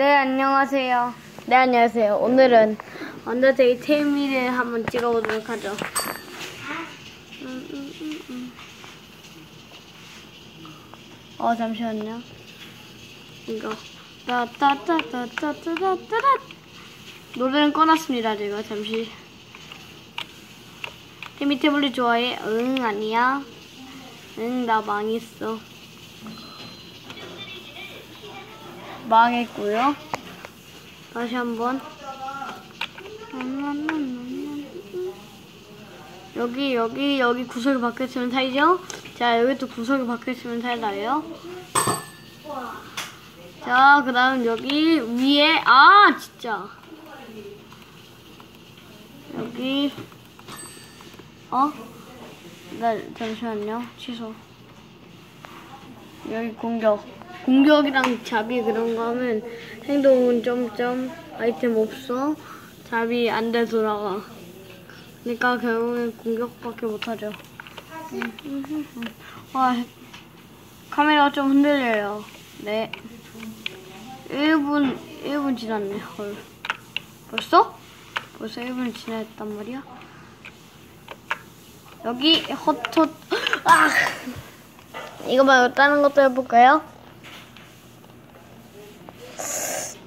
네, 안녕하세요. 네, 안녕하세요. 오늘은 언더데이 테미를 한번 찍어보도록 하죠. 어, 잠시만요. 이거. 따따따따따따따따 노래는 꺼놨습니다, 제가. 잠시. 테미 태블릿 좋아해? 응, 아니야. 응, 나 망했어. 망했고요. 다시 한번. 여기 여기 여기 구석이 바뀌었으면 살죠? 자 여기 또 구석이 바뀌었으면 살나요? 자 그다음 여기 위에 아 진짜 여기 어? 네 잠시만요 취소 여기 공격 공격이랑 잡이 그런 거 하면 행동은 점점 아이템 없어. 잡이 안 돼 돌아가. 그러니까 결국엔 공격밖에 못하죠. 와 카메라가 좀 흔들려요. 네. 1분 1분 지났네 헐. 벌써? 벌써 1분 지났단 말이야? 여기 헛헛. 아! 이거 말고 다른 것도 해볼까요?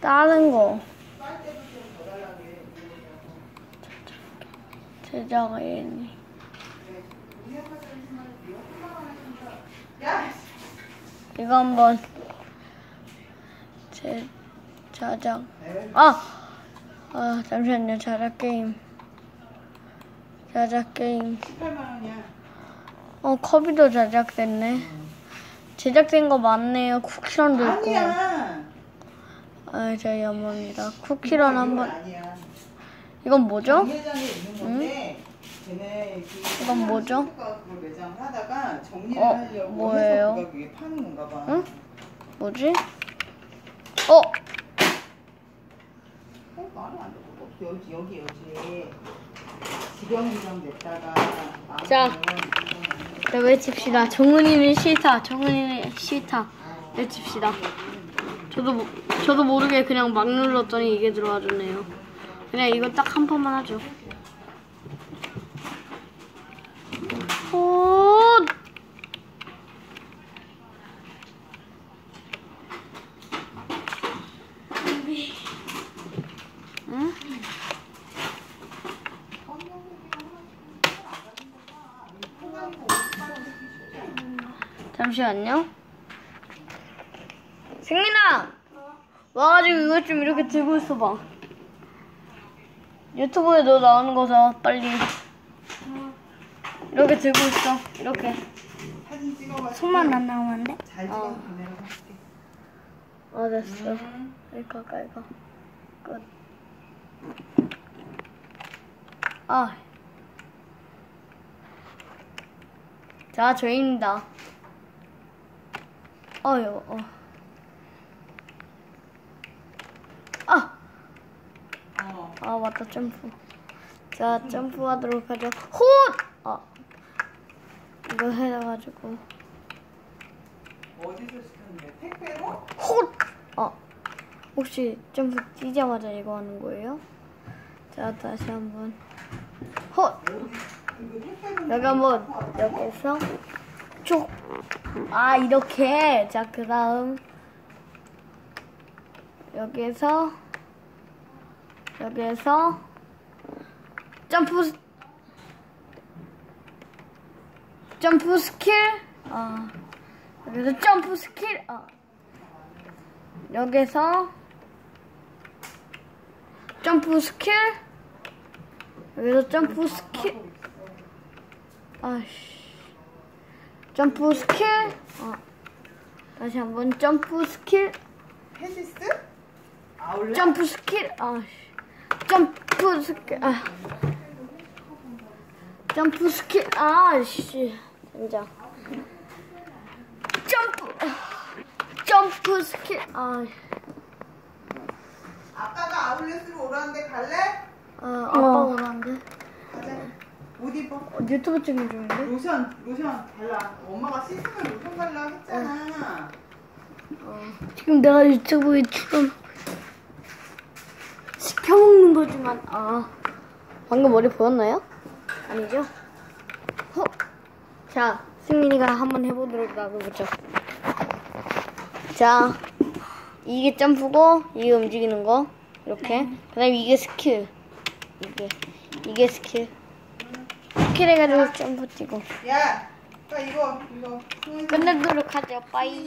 다른 거. 제자가 얘니. 이거 한번 제 자작. 아, 아 잠시만요. 자작 게임. 자작 게임. 18만 원이야. 어 컵이도 제작됐네. 제작된 거 많네요. 쿠키런도 있고. 아니야. 아, 제 어머니가 쿠키런 한번. 이건 뭐죠? 응? 이건 뭐죠? 어, 뭐예요? 응? 뭐지? 어? 어, 말이 안 돼. 여기, 여기, 여기. 지경지경 냈다가. 자. 네, 외칩시다. 정훈이는 싫다. 정훈이는 싫다. 외칩시다. 저도 모- 저도 모르게 그냥 막 눌렀더니 이게 들어와 줬네요. 그냥 이거 딱 한 번만 하죠. 오, 응? 잠시만요. 승민아! 와가지고 이것 좀 이렇게 들고 있어봐. 유튜브에 너 나오는 거서 빨리. 이렇게 들고 있어. 이렇게. 손만 안 나오면 안 돼? 잘 어. 할게. 어, 됐어. 음. 이거, 이거, 이거. 끝. 아. 자, 저희입니다. 어유, 어. 아! 어. 아, 맞다, 점프. 자, 점프하도록 하죠. 훗! 아. 이거 해가지고. 어디서 시켰는데? 택배로? 훗! 어. 혹시 점프 뛰자마자 이거 하는 거예요? 자, 다시 한번. 택배로 여기 한번 여기서 쭉. 아 이렇게. 자 그 다음 여기에서 여기에서 점프 스- 점프 스킬. 아 여기서 점프 스킬. 아 여기서 점프 스킬. 여기서 점프 스킬. 아씨. 점프 스킬. 어. 다시 한번 점프 스킬. 아울렛? 점프 스킬. 아씨. 점프 스킬. 아. 점프 스킬. 아씨. 진짜. 점프. 점프 스킬. 아. 아빠가 아울렛으로 오라는데 갈래? 아, 아빠 오라는데. 가자. 옷 입어. 어, 유튜브 찍는 중인데? 로션, 로션 달라. 엄마가 씻으면 로션 달라 했잖아. 지금 내가 유튜브에 출연. 보여주면 아 방금 머리 보였나요? 아니죠? 어? 자 승민이가 한번 해보도록 놔둬보죠. 자 이게 점프고 이게 움직이는 거 이렇게 그 다음에 이게 스킬 이게 이게 스킬 스킬 해가지고 점프 뛰고 야, 빠 이거 이거. 끝내도록 하죠. 빠이.